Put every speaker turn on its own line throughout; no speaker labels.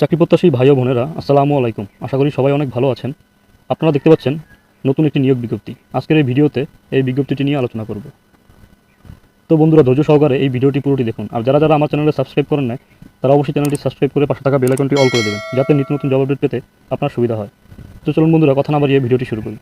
চাকরিপ্রত্যাশী ভাই ও বোনেরা, আসসালামু আলাইকুম। আশা করি সবাই অনেক ভালো আছেন। আপনারা দেখতে পাচ্ছেন নতুন একটি নিয়োগ বিজ্ঞপ্তি। আজকের এই ভিডিওতে এই বিজ্ঞপ্তিটি নিয়ে আলোচনা করব। তো বন্ধুরা, ধৈর্য সহকারে এই ভিডিওটি পুরোটি দেখুন। আর যারা যারা আমার চ্যানেলে সাবস্ক্রাইব করেন নাই, তারা অবশ্যই চ্যানেলটি সাবস্ক্রাইব করে পাশে থাকা বেল আইকনটি অল করে দেবেন, যাতে নিত্য নতুন জব আপডেট পেতে আপনার সুবিধা হয়। তো চলুন বন্ধুরা, কথা না বাড়িয়ে ভিডিওটি শুরু করি।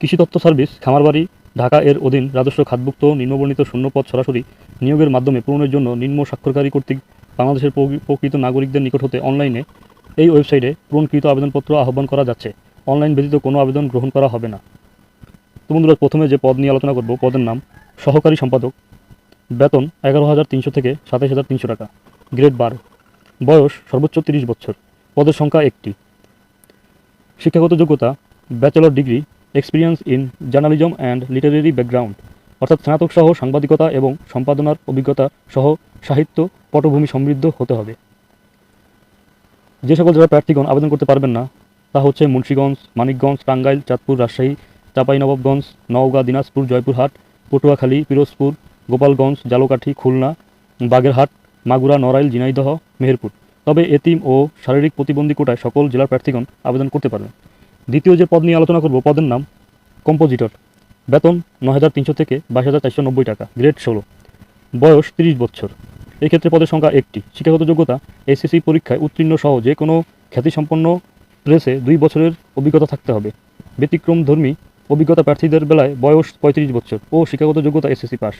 কৃষি তত্ত্ব সার্ভিস, খামারবাড়ি, ঢাকা এর অধীন রাজস্ব খাতভুক্ত নিম্নবর্ণিত শূন্যপদ সরাসরি নিয়োগের মাধ্যমে পূরণের জন্য নিম্ন স্বাক্ষরকারী কর্তৃক বাংলাদেশের প্রকৃ- প্রকৃত নাগরিকদের নিকট হতে অনলাইনে এই ওয়েবসাইটে পূরণকৃত আবেদনপত্র আহ্বান করা যাচ্ছে। অনলাইন ব্যতীত কোনো আবেদন গ্রহণ করা হবে না। তো বন্ধুরা, প্রথমে যে পদ নিয়ে আলোচনা করব, পদের নাম সহকারী সম্পাদক, বেতন এগারো হাজার তিনশো থেকে সাতাশ হাজার তিনশো টাকা, গ্রেড বারো, বয়স সর্বোচ্চ তিরিশ বছর, পদের সংখ্যা একটি। শিক্ষাগত যোগ্যতা, bachelor degree, experience in journalism and literary background. অর্থাৎ স্নাতক সহ সাংবাদিকতা এবং সম্পাদনার অভিজ্ঞতা সহ সাহিত্য, পটভূমি সমৃদ্ধ হতে হবে। যে সকল যারা প্রার্থীগণ আবেদন করতে পারবেন না, তা হচ্ছে মুন্সীগঞ্জ, মানিকগঞ্জ, টাঙ্গাইল, চাঁদপুর, রাজশাহী, চাঁপাইনবাবগঞ্জ, নওগাঁ, দিনাজপুর, জয়পুরহাট, পটুয়াখালী, পিরোজপুর, গোপালগঞ্জ, জালকাঠি, খুলনা, বাগেরহাট, মাগুরা, নড়াইল, ঝিনাইদহ, মেহেরপুর। তবে এতিম ও শারীরিক প্রতিবন্ধী কোটায় সকল জেলার প্রার্থীগণ আবেদন করতে পারবেন। দ্বিতীয় যে পদ নিয়ে আলোচনা করব, পদের নাম কম্পোজিটর। বেতন নয় হাজার তিনশো থেকে বাইশ হাজার চারশো নব্বই টাকা, গ্রেড ষোলো। বয়স তিরিশ বছর। এক্ষেত্রে পদের সংখ্যা একটি। শিক্ষাগত যোগ্যতা, এসএসসি পরীক্ষায় উত্তীর্ণ সহ যে কোনো খ্যাতিসম্পন্ন প্রেসে দুই বছরের অভিজ্ঞতা থাকতে হবে। ব্যতিক্রম ধর্মী অভিজ্ঞতা প্রার্থীদের বেলায় বয়স পঁয়ত্রিশ বছর ও শিক্ষাগত যোগ্যতা এসএসসি পাস।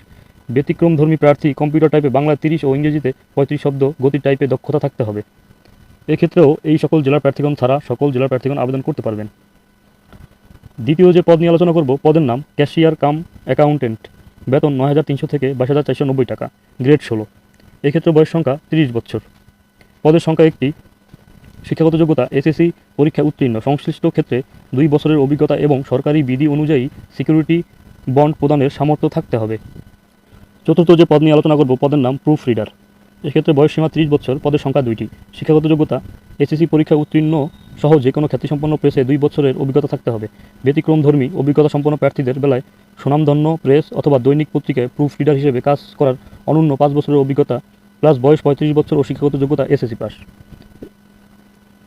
ব্যতিক্রম ধর্মী প্রার্থী কম্পিউটার টাইপে বাংলা তিরিশ ও ইংরেজিতে পঁয়ত্রিশ শব্দ গতি টাইপে দক্ষতা থাকতে হবে। এক্ষেত্রেও এই সকল জেলার প্রার্থীগণ ছাড়া সকল জেলার প্রার্থীগণ আবেদন করতে পারবেন। দ্বিতীয় যে পদ নিয়ে আলোচনা করব, পদের নাম ক্যাশিয়ার কাম অ্যাকাউন্টেন্ট। বেতন নয় হাজার তিনশো থেকে বাইশ হাজার চারশো নব্বই টাকা, গ্রেড ষোলো। এক্ষেত্রে বয়স সংখ্যা তিরিশ বছর। পদের সংখ্যা একটি, শিক্ষাগত যোগ্যতা, এসএসসি পরীক্ষা উত্তীর্ণ। সংশ্লিষ্ট ক্ষেত্রে দুই বছরের অভিজ্ঞতা এবং সরকারি বিধি অনুযায়ী সিকিউরিটি বন্ড প্রদানের সামর্থ্য থাকতে হবে। চতুর্থ যে পদ নিয়ে আলোচনা করব, পদের নাম প্রুফ রিডার। এক্ষেত্রে বয়স সীমা ত্রিশ বছর, পদের সংখ্যা দুইটি। শিক্ষাগত যোগ্যতা, এসএসসি পরীক্ষা উত্তীর্ণ সহ যে কোনো খ্যাতিসম্পন্ন প্রেসে দুই বছরের অভিজ্ঞতা থাকতে হবে। ব্যতিক্রমধর্মী অভিজ্ঞতা সম্পন্ন প্রার্থীদের বেলায় সুনামধন্য প্রেস অথবা দৈনিক পত্রিকায় প্রুফ রিডার হিসেবে কাজ করার অনন্য পাঁচ বছরের অভিজ্ঞতা, প্লাস বয়স পঁয়ত্রিশ বছর ও শিক্ষাগত যোগ্যতা এসএসসি পাস।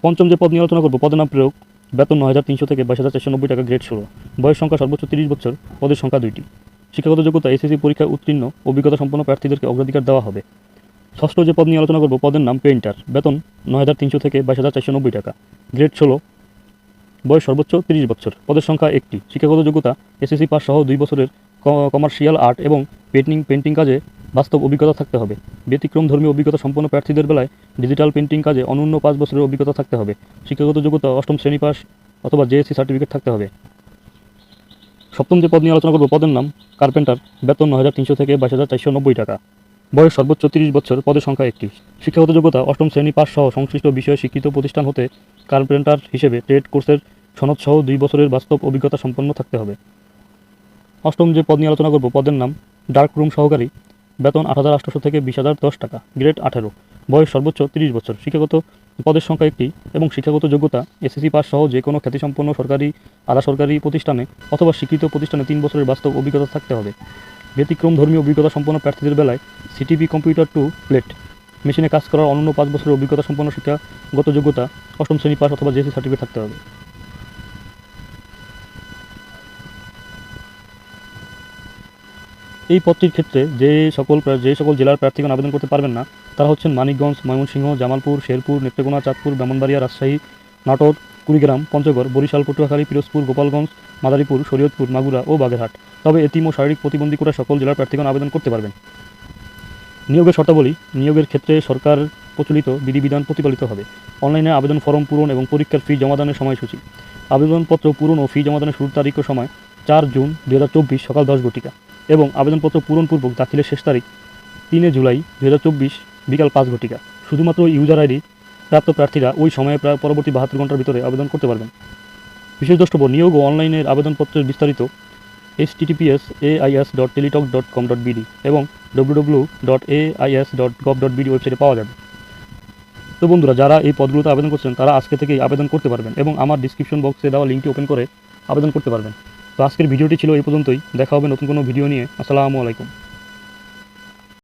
পঞ্চম যে পদ নিয়ে আলোচনা করব পদের নাম প্রয়োগ, বেতন নয় হাজার তিনশো থেকে বাইশ হাজার চারশো নব্বই টাকা গ্রেড ষোলো। বয়স সংখ্যা সর্বোচ্চ তিরিশ বছর, পদের সংখ্যা দুইটি। শিক্ষাগত যোগ্যতা, এসএসসি পরীক্ষায় উত্তীর্ণ, অভিজ্ঞতা সম্পন্ন প্রার্থীদেরকে অগ্রাধিকার দেওয়া হবে। ষষ্ঠ যে পদ নিয়ে আলোচনা করব, পদের নাম পেইন্টার। বেতন নয় হাজার তিনশো থেকে বাইশ হাজার চারশো নব্বই টাকা। গ্রেড ষোলো, বয়স সর্বোচ্চ তিরিশ বছর। পদের সংখ্যা একটি। শিক্ষাগত যোগ্যতা, এসএসসি পাস সহ দুই বছরের কমার্শিয়াল আর্ট এবং পেন্টিং পেন্টিং কাজে বাস্তব অভিজ্ঞতা থাকতে হবে। ব্যতিক্রম ধর্মী অভিজ্ঞতা সম্পন্ন প্রার্থীদের বেলায় ডিজিটাল পেন্টিং কাজে অনন্য পাঁচ বছরের অভিজ্ঞতা থাকতে হবে। শিক্ষাগত যোগ্যতা, অষ্টম শ্রেণি পাস অথবা জেএসসি সার্টিফিকেট থাকতে হবে। সপ্তম যে পদ নিয়ে আলোচনা করব, পদের নাম কার্পেন্টার। বেতন নয় হাজার তিনশো থেকে বাইশ হাজার চারশো নব্বই টাকা। বয়স সর্বোচ্চ তিরিশ বছর, পদের সংখ্যা একটি শিক্ষাগত যোগ্যতা অষ্টম শ্রেণি পাস সহ সংশ্লিষ্ট বিষয়ে শিক্ষিত প্রতিষ্ঠান হতে কার্পেন্টার হিসেবে ট্রেড কোর্সের সনদ সহ দুই বছরের বাস্তব অভিজ্ঞতা সম্পন্ন থাকতে হবে। অষ্টম যে পদ নিয়ে আলোচনা করব, পদের নাম ডার্ক রুম সহকারী, বেতন আট হাজার আটশোশো থেকে বিশ হাজার দশ টাকা, গ্রেড আঠেরো। বয়স সর্বোচ্চ তিরিশ বছর, শিক্ষাগত পদের সংখ্যা একটি এবং শিক্ষাগত যোগ্যতা এসএসসি পাস সহ যে কোনো খ্যাতিসম্পন্ন সরকারি, আধা সরকারি প্রতিষ্ঠানে অথবা স্বীকৃত প্রতিষ্ঠানে তিন বছরের বাস্তব অভিজ্ঞতা থাকতে হবে। ব্যতিক্রম ধর্মীয় অভিজ্ঞতা সম্পন্ন প্রার্থীদের বেলায় সিটিপি কম্পিউটার টু প্লেট মেশিনে কাজ করার অনন্য পাঁচ বছরের অভিজ্ঞতা সম্পন্ন শিক্ষাগত যোগ্যতা অষ্টম শ্রেণি পাস অথবা জেসি সার্টিফিকেট থাকতে হবে। এই পদটির ক্ষেত্রে যে সকল যে সকল জেলার প্রার্থীগণ আবেদন করতে পারবেন না, তারা হচ্ছেন মানিকগঞ্জ, ময়মনসিংহ, জামালপুর, শেরপুর, নেত্রকোনা, চাঁদপুর, ব্রাহ্মণবাড়িয়া, রাজশাহী, নাটোর কুড়িগ্রাম, পঞ্চগড়, বরিশাল, পটুয়াখালী, পিরোজপুর, গোপালগঞ্জ, মাদারীপুর, শরীয়তপুর, মাগুরা ও বাগেরহাট। তবে এতিম ও শারীরিক প্রতিবন্ধী করে সকল জেলার প্রার্থীগণ আবেদন করতে পারবেন। নিয়োগের শর্তাবলী, নিয়োগের ক্ষেত্রে সরকার প্রচলিত বিধিবিধান প্রতিপালিত হবে। অনলাইনে আবেদন ফর্ম পূরণ এবং পরীক্ষার ফি জমাদানের সময়সূচি। আবেদনপত্র পূরণ ও ফি জমাদানের শুরুর তারিখ ও সময়, চার জুন দু হাজার চব্বিশ সকাল দশ ঘটিকা এবং আবেদনপত্র পূরণপূর্বক দাখিলের শেষ তারিখ তিনে জুলাই দু হাজার চব্বিশ বিকাল পাঁচ ঘটিকা। শুধুমাত্র ইউজার আইডি প্রাপ্ত প্রার্থীরা ওই সময়ে প্রায় পরবর্তী বাহাত্তর ঘণ্টার ভিতরে আবেদন করতে পারবেন। বিশেষ দ্রষ্টব্য, নিয়োগ ও অনলাইনের আবেদনপত্রের বিস্তারিত https AIS dot teletalk dot com dot BD এবং W dot AIS dot gov dot BD ওয়েবসাইটে পাওয়া যাবে। তো বন্ধুরা, যারা এই পদগুলোতে আবেদন করছেন, তারা আজকে থেকেই আবেদন করতে পারবেন এবং আমার ডিসক্রিপশন বক্সে দেওয়া লিঙ্কটি ওপেন করে আবেদন করতে পারবেন। তো আজকের ভিডিওটি ছিল এই পর্যন্তই। দেখা হবে নতুন কোনো ভিডিও নিয়ে। আসসালামু আলাইকুম।